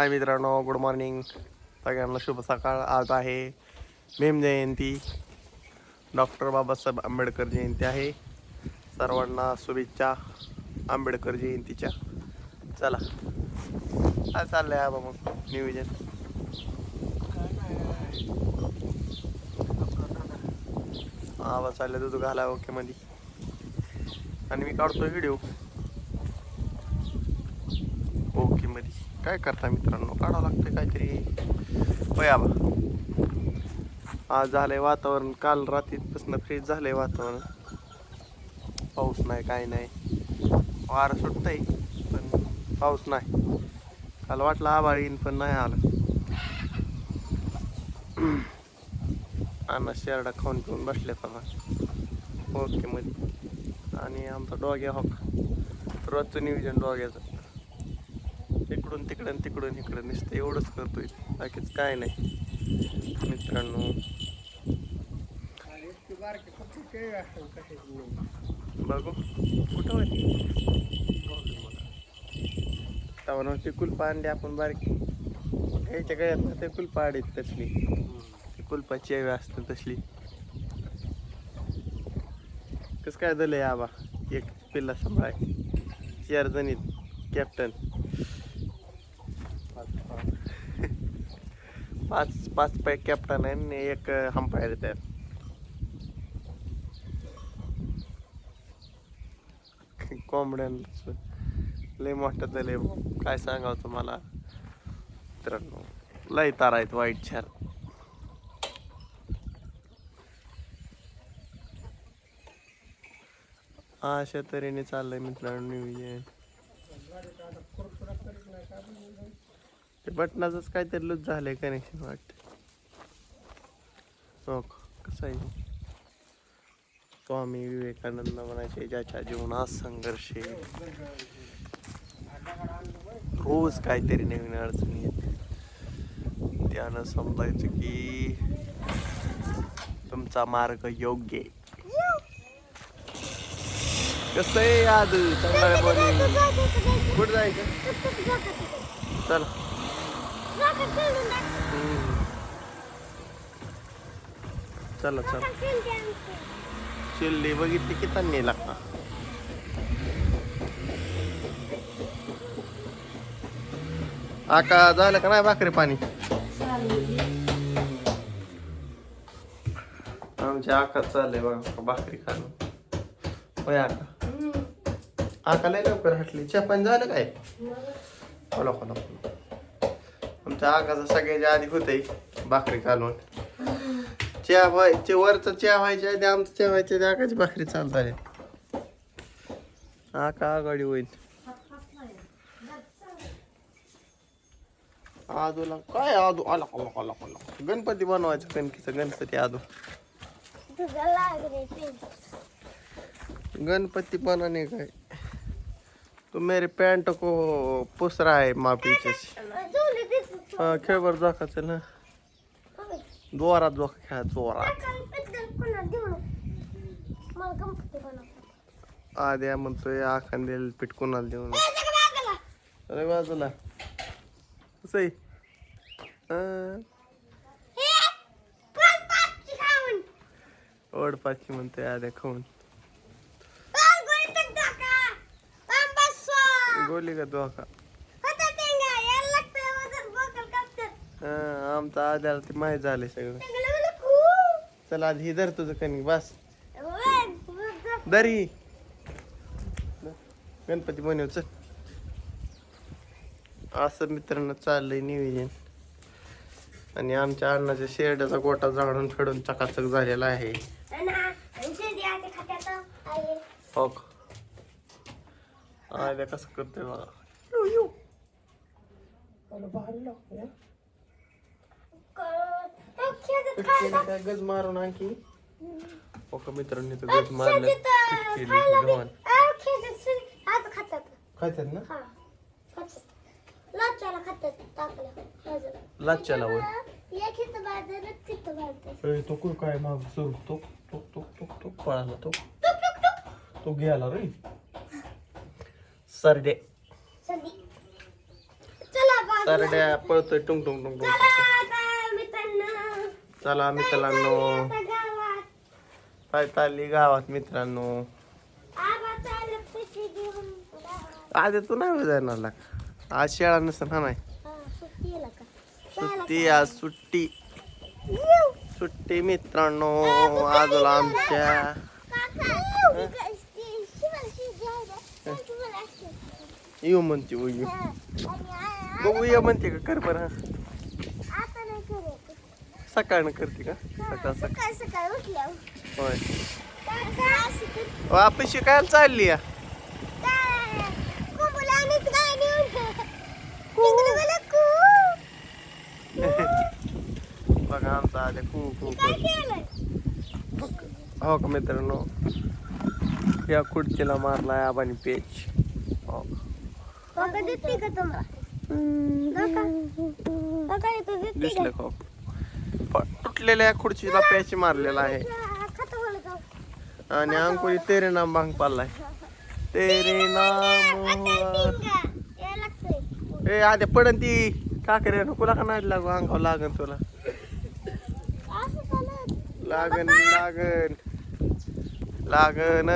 हाय मित्रांनो good morning. सगळ्यांना शुभ सकाळ. आज आहे भीम जयंती. डॉक्टर बाबासाहेब आंबेडकर जयंती आहे. सर्वांना शुभेच्छा आंबेडकर जयंतीच्या. चला. काय आहे आबा मग? नियोजन? आबा चालले दूध घाला ओके मध्ये आणि मी काढतो व्हिडिओ ओके मध्ये काय करता मित्रांनो? काढावं लागतं काहीतरी. पया आबा. आज झालंय वातावरण. काल रात्रीपासून फ्रीज झालंय वातावरण. पाऊस नाही काय नाही. वारं सुटतंय पण पाऊस नाही. काल वाटलं आभाळ येईन पण नाही आलं. अन्न शेरडा खाऊन पिऊन बसले पण ओके मध्ये आणि आमचा डॉग्या हॉक रोजचं नियोजन डॉग्याचं. इकडून तिकडून तिकडून इकडं नुसतं एवढंच करतोय. बाकीच काय नाही. मित्रांनो. बघू. कुठं होती? त्यावर ते कुलपा आणले आपण बारकी. घ्यायच्या गळ्यात ना ते कुलपा आडीत तसली. कुलपाची यावी असते तसली. कस काय झालं आबा? एक पिल्ला सांभाळाय. चार जणीत कॅप्टन पाच पाच पै कॅप्टन आहे आणि एक हंपायर त्यात. कोंबड्यांचं लय मोठं लय काय सांगावं तुम्हाला? मित्रांनो लय तारा आहेत वाईट छान अशा तऱ्हेने चाललंय मित्रांनो नियोजन बटनाचंच काहीतरी लूज झालंय कनेक्शन वाटत हो? कसं आहे स्वामी विवेकानंद म्हणायचे ज्याच्या जीवनात संघर्ष. रोज काहीतरी नवीन अडचणी येते त्यानं समजायचं की तुमचा मार्ग योग्य कसं आहे आज चांगला कुठं जायचं? चला. चला चला. चिल्ली बघितली की त्यांनी लागता. आका झालं का नाही भाकरी पाणी? आमच्या आका चाललंय बघा भाकरी खाणं. होय आका? आका लय लवकर हटली. चहा पाणी झालं काय? खोला खोला खोला आमच्या आकाचं सगळ्याच्या आधी होते भाकरी घालून चहा व्हायचे वरचं चहा व्हायच्या आधी आमचं चहा व्हायच्या आधी आकाची भाकरी चालत आहे आका आघाडी होईल आदूला काय आदू? आला आला आला आला. गणपती बनवायचं कणकीचं गणपती आदू. गणपती बनाने काय? तू मेरे पॅन्ट को पुस रहा है माँ पीछे से हाँ खेळ बरं जोखा चल ना? जोरात जोखा खेळा जोरात. आद्या म्हणतोय आखांदेल पीठ कोणाला देऊन अरे बाजूला. कसं अं, ओढपाची म्हणतोय आद्या खाऊन. गोली का धोका हा आमचा आद्याला ते माहीत झाले सगळं. चल आधी ही धर तुझं कणी बस. दरी गणपती बनव चल. असं मित्रांनो चाललंय नियोजन. आणि आमच्या अण्णाच्या शेरड्याचा गोटा झाडून फेडून चकाचक झालेला आहे. हो का? आद्या कसं करतोय बघा. काय गज मारून आणखी. हो का मित्रांनी तर गज मारलं गव्हाण खायचं ना? लाच्याला वय तो कुल काय माग सुरू? तो तो तो तो तो पळाला तो. तो गेला रे. सरडे. तरड्या पळतोय. टुंग टुंग टुंग टुंग चला मित्रांनो. काय चालली गावात मित्रांनो. आज तू नाही जाणार ना आज शाळा नसेल हा नाही? सुट्टी आज सुट्टी. सुट्टी मित्रांनो आजला आमच्या. येऊ म्हणते बघू ये म्हणते का कर बरं. सकाळनं करते का? सकाळ सकाळ. होय. काय वापस शिकायला चालली या. बघा आमचा आले कू कू काय कू. केलं हो का मित्रांनो? या खुर्चीला मारलाय आबानी पेच. हो. का? दिसलं का? तुटलेल्या खुर्चीला पॅच मारलेला आहे. आणि अंकुरी तेरे नाम भांग पाडलाय. तेरे नाम ए आधी पडन ती. काकरे तुला का नाही लागू अंगाव लागन तुला. लागन लागन. लागन.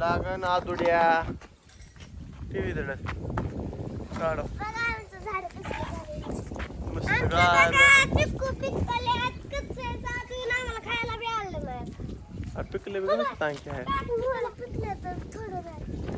लागन आदुड्या. टीव्ही धड काढ बघा आमचं झाड कसं झालंय. मस्त गार चिक्कू पिकले बी मस्त आणखी आहे.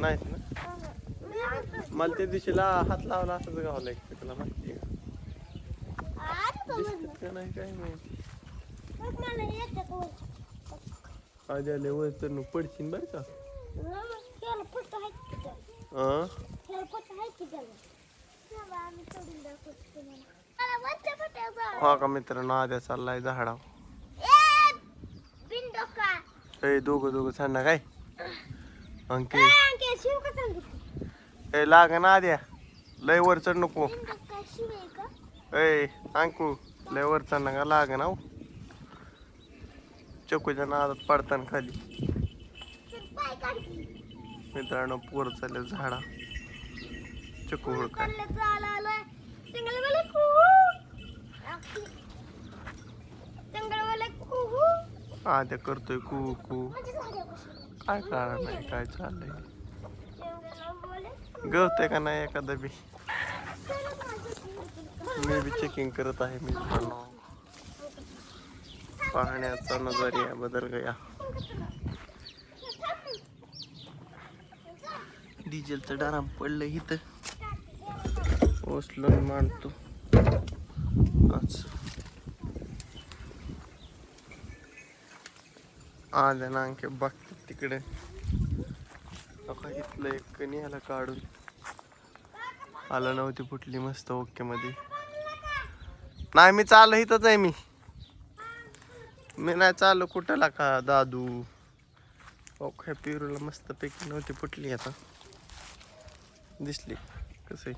नाहीत ना. मला त्या दिवशीला हात लावला असंच गावला एक पिकला माहिती आहे आणतो का? म्हणलं. दिसतात का नाही काय माहिती? आधी आले वर तर पडशीन बरं का? हा हो का मित्रांनो आद्या चाललाय झाडा ए, दोघं दोघं सांग काय? अंके. ए, लाग ना आद्या लय वर चढ नको. ए अंकू लय वर चढ नका लाग ना हो. चकूच्या नादात पडताना खाली. मित्रांनो पोर चालले झाडा चकू हुडकाय चाललं, चालायला. टिंगलवाले कू. टिंगलवाले कू. आद्या करतोय कू कू. काय कारण नाही काय चाललंय? गवतंय का नाही एखादं बी? मी बी चेकिंग करत आहे मित्रांनो पाहण्याचा नजरिया बदल गया. डिझेलचं डाराम पडलं इथं. उचलून मांडतो असं ना आणखी बघतात तिकडे. आता इथलं एक न्यायला काढून. आलं नव्हती फुटली मस्त ओके मध्ये नाही मी चाललो इथंच आहे मी. मी नाही चाललो कुठला का दादू? ओके पिरूला मस्त पैकी नव्हती फुटली आता. दिसली कसं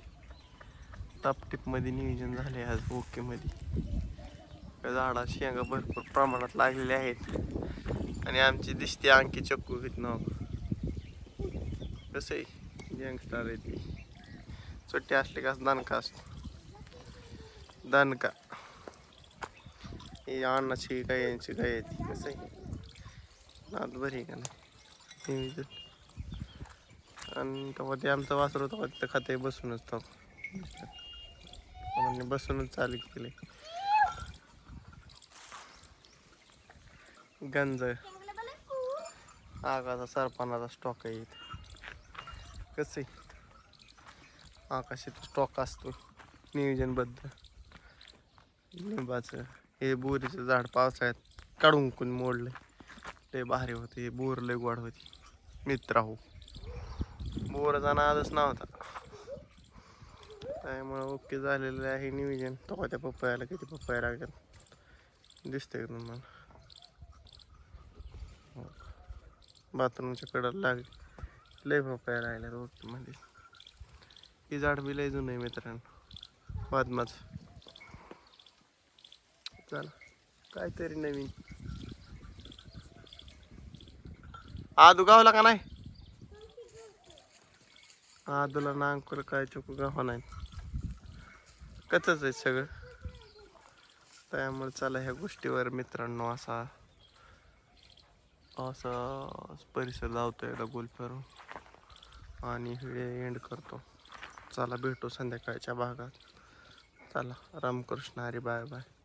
टापटीपमध्ये नियोजन झाले आज ओके मध्ये त्या झाडा शेंगा भरपूर प्रमाणात लागलेल्या आहेत. आणि आमची दिसते आणखी चक्कू घेत नाव. कसं आहे? यंगस्टार आहे ती. सुट्टी असली का दणका असतो. दणका हे अन्नाची गायांची गाय आहे ती कसं आहे? नात बरी आहे का नाही? आणि तेव्हा ते आमचं वासर होतं तर तिथं खाते बसूनच तो म्हणजे बसूनच चालू केले गंज. आकाशा आकाचा सरपणाचा स्टॉक आहे इथे. कसं आहे? आकाशात स्टॉक असतो नियोजनबद्ध. लिंबाचं हे बोरीचं झाड पावसाळ्यात काढून कोण मोडलं ते भारी होते हे बोर लय गोड होती. मित्र हो. बोराचा नादच नव्हता. त्यामुळं ओके झालेलं आहे नियोजन. तो त्या पप्पायाला किती पप्पाया लागेल दिसतंय तुम्हाला? बाथरूमच्या कडेला लागेल लय पप्पाया राहिल्या रोडमध्ये. ही झाड बी लय जुनं आहे मित्रांनो. बादमाच. चला काहीतरी नवीन. आदू गावला का नाही? आदूला नांकुल काय चुकू गावा नाही. कसंच आहे सगळं. त्यामुळे चला ह्या गोष्टीवर मित्रांनो असा असा परिसर धावतो एकदा गोल फिरून. आणि व्हिडिओ एंड करतो. चला भेटू संध्याकाळच्या भागात. चला रामकृष्ण हरी बाय बाय.